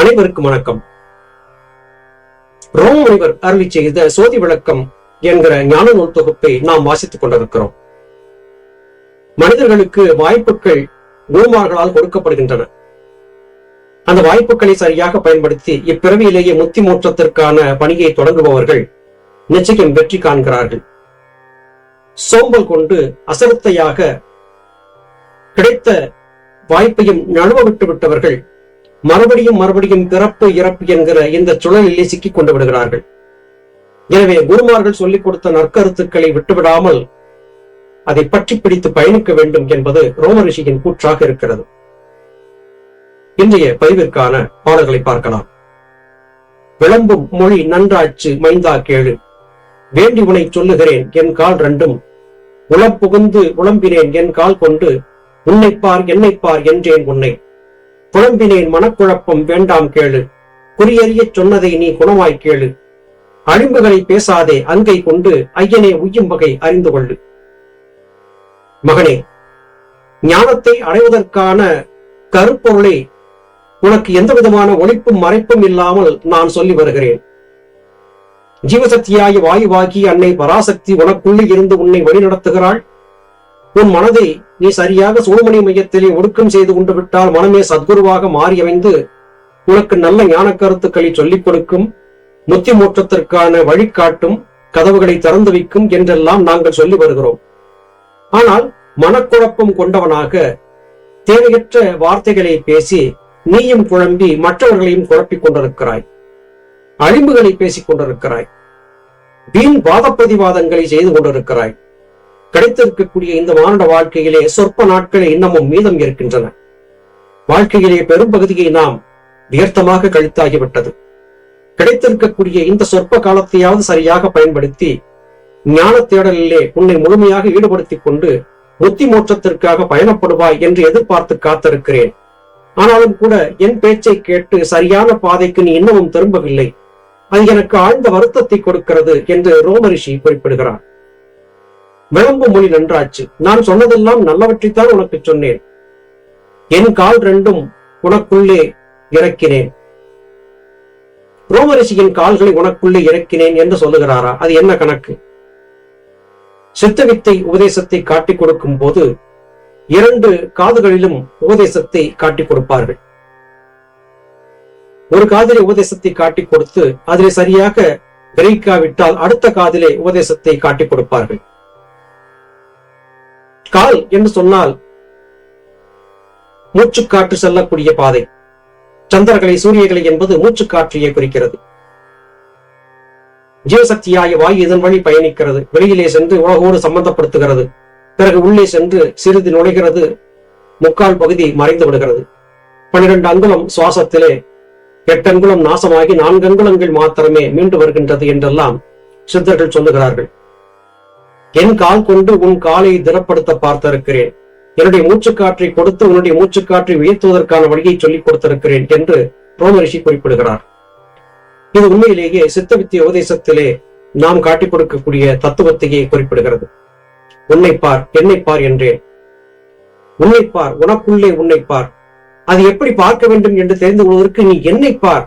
அனைவருக்கும் வணக்கம். ரோம் முனிவர் அருளி செய்த சோதி விளக்கம் என்கிற ஞான நூல் தொகுப்பை நாம் வாசித்துக் கொண்டிருக்கிறோம். மனிதர்களுக்கு வாய்ப்புகள் குருமார்களால் கொடுக்கப்படுகின்றன. அந்த வாய்ப்புகளை சரியாக பயன்படுத்தி இப்பிறவியிலேயே முத்தி மூற்றத்திற்கான பணியை தொடங்குபவர்கள் நிச்சயம் வெற்றி காண்கிறார்கள். சோம்பல் கொண்டு அசரத்தையாக கிடைத்த வாய்ப்பையும் நழுவ விட்டு விட்டவர்கள் மறுபடியும் மறுபடியும் பிறப்பு இறப்பு என்கிற இந்த சுழலிலே சிக்கிக் கொண்டு விடுகிறார்கள். எனவே குருமார்கள் சொல்லிக் கொடுத்த நற்கருத்துக்களை விட்டுவிடாமல் அதை பற்றி பிடித்து பயணிக்க வேண்டும் என்பது ரோம ரிஷியின் கூற்றாக இருக்கிறது. இன்றைய பதிவிற்கான பாடல்களை பார்க்கலாம். விளம்பும் மொழி நன்றாச்சு மைந்தா கேளு. வேண்டி உனை சொல்லுகிறேன் என் கால் ரெண்டும். உளம் புகுந்து உளம்பினேன் என் கால் கொண்டு. உன்னைப்பார் என்னைப்பார் என்றேன் உன்னை. குழம்பினேன் மனக்குழப்பம் வேண்டாம் கேளு. குறியறிய சொன்னதை நீ குணமாய் கேளு. அழிம்புகளை பேசாதே அங்கை கொண்டு ஐயனே உய்யும் வகை அறிந்து கொள்ளு. மகனே ஞானத்தை அடைவதற்கான கருப்பொருளை உனக்கு எந்த விதமான ஒழிப்பும் மறைப்பும் இல்லாமல் நான் சொல்லி வருகிறேன். ஜீவசக்தியாய வாயுவாகி அன்னை பராசக்தி உனக்குள்ளே இருந்து உன்னை வழிநடத்துகிறாள். உன் மனதை நீ சரியாக சூழ்மணி மையத்திலே ஒடுக்கம் செய்து கொண்டு விட்டால் மனமே சத்குருவாக மாறி அமைந்து உனக்கு நல்ல ஞான கருத்துக்களை சொல்லிக் கொடுக்கும் முத்தி மோற்றத்திற்கான வழிகாட்டும் கதவுகளை திறந்து வைக்கும் என்றெல்லாம் நாங்கள் சொல்லி வருகிறோம். ஆனால் மனக்குழப்பம் கொண்டவனாக தேவையற்ற வார்த்தைகளை பேசி நீயும் குழம்பி மற்றவர்களையும் குழப்பிக் கொண்டிருக்கிறாய். அழிம்புகளை பேசிக் கொண்டிருக்கிறாய். வீண் வாதப்பிரதிவாதங்களை செய்து கொண்டிருக்கிறாய். கிடைத்திருக்கக்கூடிய இந்த மானுட வாழ்க்கையிலே சொற்ப நாட்களே இன்னமும் மீதம் இருக்கின்றன. வாழ்க்கையிலே பெரும்பகுதியை நாம் வியர்த்தமாக கழித்தாகிவிட்டது. கிடைத்திருக்கக்கூடிய இந்த சொற்ப காலத்தையாவது சரியாக பயன்படுத்தி ஞான தேடலிலே உன்னை முழுமையாக ஈடுபடுத்திக் கொண்டு புத்தி மோற்றத்திற்காக பயணப்படுவாய் என்று எதிர்பார்த்து காத்திருக்கிறேன். ஆனாலும் கூட என் பேச்சை கேட்டு சரியான பாதைக்கு நீ இன்னமும் திரும்பவில்லை. அது எனக்கு ஆழ்ந்த வருத்தத்தை கொடுக்கிறது என்று ரோமரிஷி குறிப்பிடுகிறார். விளம்பு மொழி நன்றாச்சு. நான் சொன்னதெல்லாம் நல்லவற்றைத்தான் உனக்கு சொன்னேன். என் கால் ரெண்டும் உனக்குள்ளே இறக்கினேன். ரோமரிசியின் கால்களை உனக்குள்ளே இறக்கினேன் என்று சொல்லுகிறாரா? அது என்ன கணக்கு? சித்தவித்தை உபதேசத்தை காட்டிக் கொடுக்கும் போது இரண்டு காதுகளிலும் உபதேசத்தை காட்டிக் கொடுப்பார்கள். ஒரு காதிலே உபதேசத்தை காட்டிக் கொடுத்து அதிலே சரியாக கிரகிக்காவிட்டால் அடுத்த காதிலே உபதேசத்தை காட்டிக் கொடுப்பார்கள். கால் என்று சொன்னால் மூச்சுக்காற்று செல்லக்கூடிய பாதை. சந்திரகளை சூரியகளை என்பது மூச்சுக்காற்றையே குறிக்கிறது. ஜீவசக்தியாய வாயு இதன் வழி பயணிக்கிறது. வெளியிலே சென்று உலகோடு சம்பந்தப்படுத்துகிறது. பிறகு உள்ளே சென்று சிறிது நுழைகிறது. முக்கால் பகுதி மறைந்து விடுகிறது. பன்னிரண்டு அங்குலம் சுவாசத்திலே எட்டு அங்குலம் நாசமாகி நான்கு அங்குலங்கள் மாத்திரமே மீண்டு வருகின்றது என்றெல்லாம் சித்தர்கள் சொல்லுகிறார்கள். என் கால் கொண்டு உன் காலை திடப்படுத்த பார்த்திருக்கிறேன். என்னுடைய மூச்சுக்காற்றை கொடுத்து உன்னுடைய மூச்சுக்காற்றை உயர்த்துவதற்கான வழியை சொல்லிக் கொடுத்திருக்கிறேன் என்று ரோமரிஷி குறிப்பிடுகிறார். இது உண்மையிலேயே சித்தவித்திய உபதேசத்திலே நாம் காட்டிக் கொடுக்கக்கூடிய தத்துவத்தையே குறிப்பிடுகிறது. உன்னை பார் என்னை பார் என்றேன். உன்னை பார் உனக்குள்ளே உன்னை பார். அது எப்படி பார்க்க வேண்டும் என்று தெரிந்து கொள்வதற்கு நீ பார்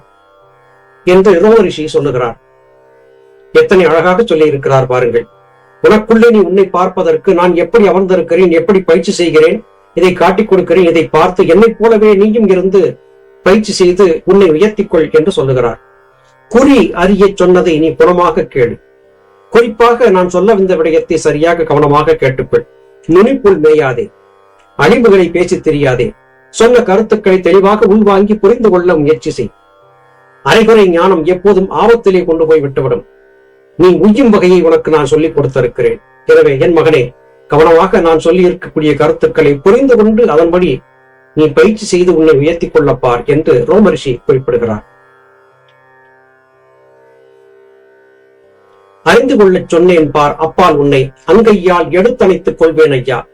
என்று ரோமரிஷி சொல்லுகிறார். எத்தனை அழகாக சொல்லி இருக்கிறார் பாருங்கள். உனக்குள்ளே நீ உன்னை பார்ப்பதற்கு நான் எப்படி அமர்ந்திருக்கிறேன் எப்படி பயிற்சி செய்கிறேன் இதை காட்டிக் கொடுக்கிறேன் இதை பார்த்து என்னைப் போலவே நீயும் இருந்து பயிற்சி செய்து உன்னை உயர்த்திக்கொள் என்று சொல்லுகிறார். குறி அறிய சொன்னதை நீ புறமாக கேளு. குறிப்பாக நான் சொல்ல வந்த விடயத்தை சரியாக கவனமாக கேட்டுக்கொள். நுனிப்புள் மேயாதே. அழிவுகளை பேசி தெரியாதே. சொன்ன கருத்துக்களை தெளிவாக உள்வாங்கி புரிந்து கொள்ள முயற்சி செய். அரைகுறை ஞானம் எப்போதும் ஆபத்திலே கொண்டு போய் விட்டுவிடும். நீ உய்யும் வகையை உனக்கு நான் சொல்லிக் கொடுத்திருக்கிறேன். எனவே என் மகனே கவனமாக நான் சொல்லி இருக்கக்கூடிய கருத்துக்களை புரிந்து கொண்டு அதன்படி நீ பயிற்சி செய்து உன்னை உயர்த்திக் கொள்ளப்பார் என்று ரோமரிஷி குறிப்பிடுகிறார். அறிந்து கொள்ளச் சொன்னேன் பார் அப்பால் உன்னை அங்கையால் எடுத்தணைத்துக் கொள்வேன் ஐயா.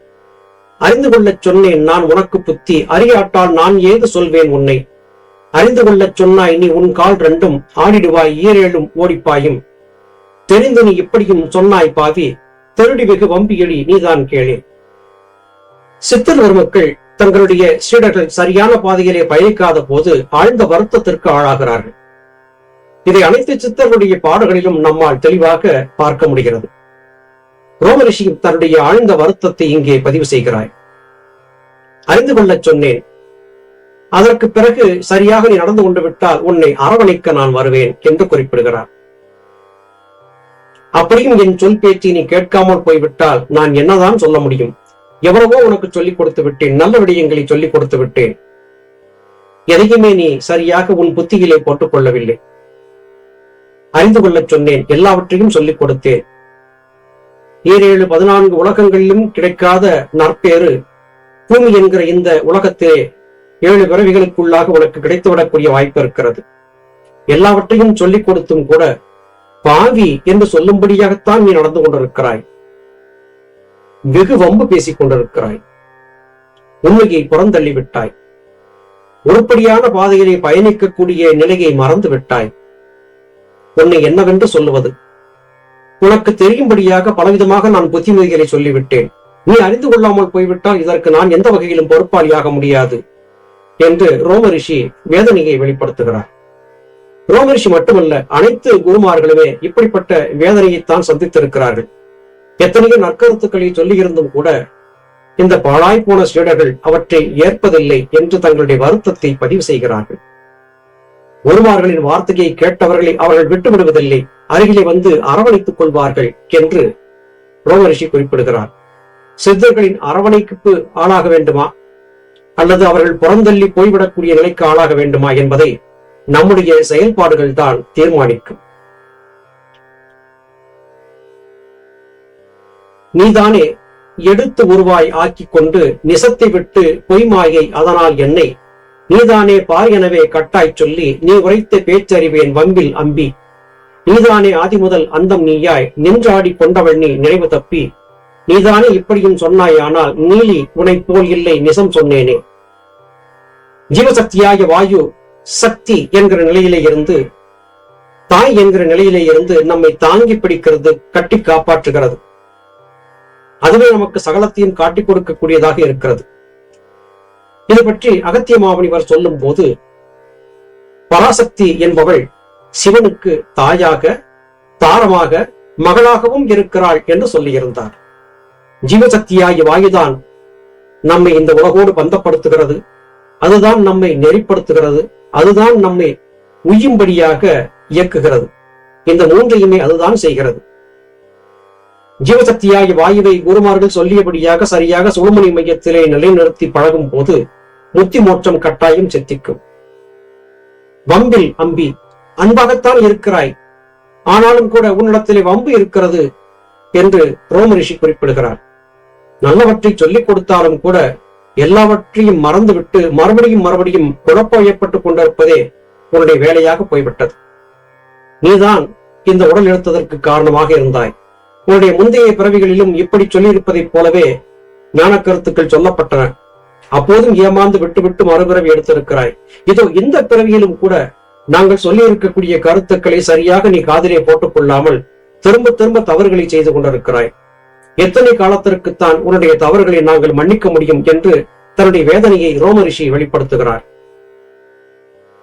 அறிந்து கொள்ளச் சொன்னேன் நான் உனக்கு புத்தி அறியாட்டால் நான் ஏது சொல்வேன் உன்னை? அறிந்து கொள்ளச் சொன்னாய் நீ உன் கால் ரெண்டும் ஆடிடுவாய் ஈரேழும் ஓடிப்பாயும். தெரிந்து நீ இப்படியும் சொன்னாய் பாவி திருடி வெகு வம்பியடி நீதான் கேளே சித்தர் பெருமக்கள் தங்களுடைய சீடர்கள் சரியான பாதையிலே பயணிக்காத போது ஆழ்ந்த வருத்தத்திற்கு ஆளாகிறார்கள். இதை அனைத்து சித்தர்களுடைய பாடல்களிலும் நம்மால் தெளிவாக பார்க்க முடிகிறது. ரோமரிஷியும் தன்னுடைய ஆழ்ந்த வருத்தத்தை இங்கே பதிவு செய்கிறாய். அறிந்து கொள்ளச் சொன்னேன். அதற்கு பிறகு சரியாக நீ நடந்து கொண்டு விட்டால் உன்னை அரவணைக்க நான் வருவேன் என்று குறிப்பிடுகிறார். அப்படியும் என் சொல் பேச்சை நீ கேட்காமல் போய்விட்டால் நான் என்னதான் சொல்ல முடியும்? எவ்வளவோ உனக்கு சொல்லிக் கொடுத்து விட்டேன் நல்ல விடயங்களை சொல்லிக் கொடுத்து விட்டேன். எதையுமே நீ சரியாக உன் புத்தியிலே போட்டுக் கொள்ளவில்லை. அறிந்து கொள்ளச் சொன்னேன் எல்லாவற்றையும் சொல்லிக் கொடுத்தேன். ஏழு பதினான்கு உலகங்களிலும் கிடைக்காத நற்பேறு பூமி என்கிற இந்த உலகத்திலே ஏழு பிறவிகளுக்குள்ளாக உனக்கு கிடைத்துவிடக்கூடிய வாய்ப்பு இருக்கிறது. எல்லாவற்றையும் சொல்லிக் கொடுத்தும் கூட பாவி என்று சொல்லும்படியாகத்தான் நீ நடந்து கொண்டிருக்கிறாய். வெகு வம்பு பேசிக் கொண்டிருக்கிறாய். உண்மையை புறந்தள்ளி விட்டாய். உருப்படியான பாதையிலே பயணிக்கக்கூடிய நிலையை மறந்து விட்டாய். உன்னை என்னவென்று சொல்லுவது? உனக்கு தெரியும்படியாக பலவிதமாக நான் புத்திமதிகளை சொல்லிவிட்டேன். நீ அறிந்து கொள்ளாமல் போய்விட்டால் இதற்கு நான் எந்த வகையிலும் பொறுப்பாளியாக முடியாது என்று ரோமரிஷி வேதனையை வெளிப்படுத்துகிறார். ரோமரிஷி மட்டுமல்ல அனைத்து குருமார்களுமே இப்படிப்பட்ட வேதனையைத்தான் சந்தித்திருக்கிறார்கள். எத்தனையோ நற்கருத்துக்களை சொல்லியிருந்தும் கூட இந்த பாழாய் சீடர்கள் அவற்றை ஏற்பதில்லை என்று தங்களுடைய வருத்தத்தை பதிவு செய்கிறார்கள். குருமார்களின் வார்த்தையை கேட்டவர்களை அவர்கள் விட்டுவிடுவதில்லை அருகிலே வந்து அரவணைத்துக் கொள்வார்கள் என்று ரோமரிஷி குறிப்பிடுகிறார். சித்தர்களின் அரவணைக்கு ஆளாக வேண்டுமா? அல்லது அவர்கள் புறந்தள்ளி போய்விடக்கூடிய நிலைக்கு ஆளாக வேண்டுமா என்பதை நம்முடைய செயல்பாடுகள் தான் தீர்மானிக்கும். நீதானே எடுத்து உருவாய் ஆக்கி கொண்டு நிசத்தை விட்டு பொய்மாயை அதனால் என்னை. நீதானே பார் எனவே கட்டாய் சொல்லி நீ உரைத்த பேச்சறிவேன் வம்பில் அம்பி. நீதானே ஆதி முதல் அந்தம் நீயாய் நின்றாடி கொண்டவள் நீ நினைவு தப்பி. நீதானே இப்படியும் சொன்னாயானால் நீலி உனை போல் இல்லை நிசம் சொன்னேனே. ஜீவசக்தியாய வாயு சக்தி என்கிற நிலையிலே இருந்து தாய் என்கிற நிலையிலே இருந்து நம்மை தாங்கி பிடிக்கிறது கட்டி காப்பாற்றுகிறது. அதுவே நமக்கு சகலத்தையும் காட்டிக் கொடுக்கக்கூடியதாக இருக்கிறது. இது பற்றி அகத்திய மாமணிவர் சொல்லும் போது பராசக்தி என்பவள் சிவனுக்கு தாயாக தாரமாக மகளாகவும் இருக்கிறாள் என்று சொல்லியிருந்தார். ஜீவசக்தியாகிய வாயுதான் நம்மை இந்த உலகோடு பந்தப்படுத்துகிறது. அதுதான் நம்மை நெறிப்படுத்துகிறது. அதுதான் நம்மை உய்யும்படியாக இயக்குகிறது. இந்த மூன்றையுமே அதுதான் செய்கிறது. ஜீவசக்தியாகிய வாயுவை குருமார்கள் சொல்லியபடியாக சரியாக சுழுமணி மையத்திலே நிலைநிறுத்தி பழகும் போது முத்தி மோற்றம் கட்டாயம் சித்திக்கும். வம்பில் அம்பி அன்பாகத்தான் இருக்கிறாய். ஆனாலும் கூட உன்னிடத்திலே வம்பு இருக்கிறது என்று ரோமரிஷி குறிப்பிடுகிறார். நல்லவற்றை சொல்லிக் கொடுத்தாலும் கூட எல்லாவற்றையும் மறந்துவிட்டு மறுபடியும் மறுபடியும் குழப்பம் கொண்டிருப்பதே உன்னுடைய வேலையாக போய்விட்டது. நீதான் இந்த உடல் எடுத்ததற்கு காரணமாக இருந்தாய். உன்னுடைய முந்தைய பிறவிகளிலும் இப்படி சொல்லியிருப்பதைப் போலவே ஞான கருத்துக்கள் சொல்லப்பட்டன. அப்போதும் ஏமாந்து விட்டுவிட்டு மறுபிறவி எடுத்திருக்கிறாய். இதோ இந்த பிறவியிலும் கூட நாங்கள் சொல்லி இருக்கக்கூடிய கருத்துக்களை சரியாக நீ காதிலே போட்டுக் கொள்ளாமல் திரும்ப திரும்ப தவறுகளை செய்து கொண்டிருக்கிறாய். எத்தனை காலத்திற்குத்தான் உன்னுடைய தவறுகளை நாங்கள் மன்னிக்க முடியும் என்று தன்னுடைய வேதனையை ரோமரிஷி வெளிப்படுத்துகிறார்.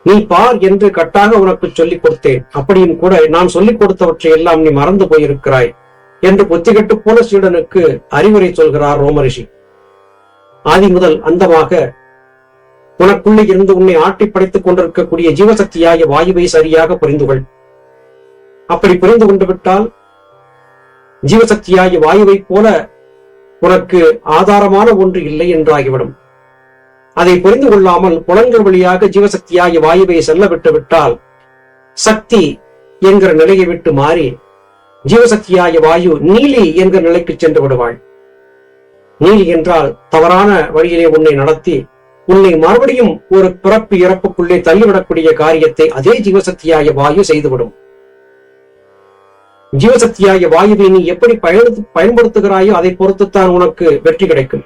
நீ பார் என்று கட்டாக உனக்கு சொல்லிக் கொடுத்தேன். அப்படியும் கூட நான் சொல்லிக் கொடுத்தவற்றை எல்லாம் நீ மறந்து போயிருக்கிறாய் என்று புத்திகட்டு போன சீடனுக்கு அறிவுரை சொல்கிறார் ரோமரிஷி ஆதி முதல் அந்தமாக உனக்குள்ளே இருந்து உன்னை ஆட்டி படைத்துக் கொண்டிருக்கக்கூடிய ஜீவசக்தியாக வாயுவை சரியாக புரிந்து கொள் அப்படி புரிந்து கொண்டு விட்டால் ஜீவசக்தியாகிய வாயுவை போல உனக்கு ஆதாரமான ஒன்று இல்லை என்றாகிவிடும். அதை புரிந்து கொள்ளாமல் புலன்கள் வழியாக ஜீவசக்தியாகிய வாயுவை செல்ல விட்டு விட்டால் சக்தி என்கிற நிலையை விட்டு மாறி ஜீவசக்தியாகிய வாயு நீலி என்கிற நிலைக்கு சென்று விடுவாள். நீலி என்றால் தவறான வழியிலே உன்னை நடத்தி உன்னை மறுபடியும் ஒரு பிறப்பு இறப்புக்குள்ளே தள்ளிவிடக்கூடிய காரியத்தை அதே ஜீவசக்தியாகிய வாயு செய்துவிடும். ஜீவசக்தியாகிய வாயுவை நீ எப்படி பயன் பயன்படுத்துகிறாயோ அதை பொறுத்துத்தான் உனக்கு வெற்றி கிடைக்கும்.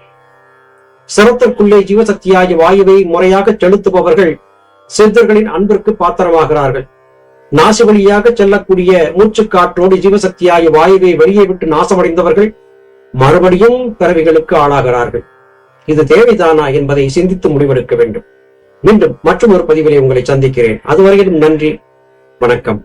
சிரத்திற்குள்ளே ஜீவசக்தியாகிய வாயுவை முறையாக செலுத்துபவர்கள் சித்தர்களின் அன்பிற்கு பாத்திரமாகிறார்கள். நாசி வழியாக செல்லக்கூடிய மூச்சு காற்றோடு ஜீவசக்தியாகிய வாயுவை வெளியே விட்டு நாசமடைந்தவர்கள் மறுபடியும் பிறவிகளுக்கு ஆளாகிறார்கள். இது தேவைதானா என்பதை சிந்தித்து முடிவெடுக்க வேண்டும். மீண்டும் மற்றும் ஒரு பதிவிலே உங்களை சந்திக்கிறேன். அதுவரையிலும் நன்றி வணக்கம்.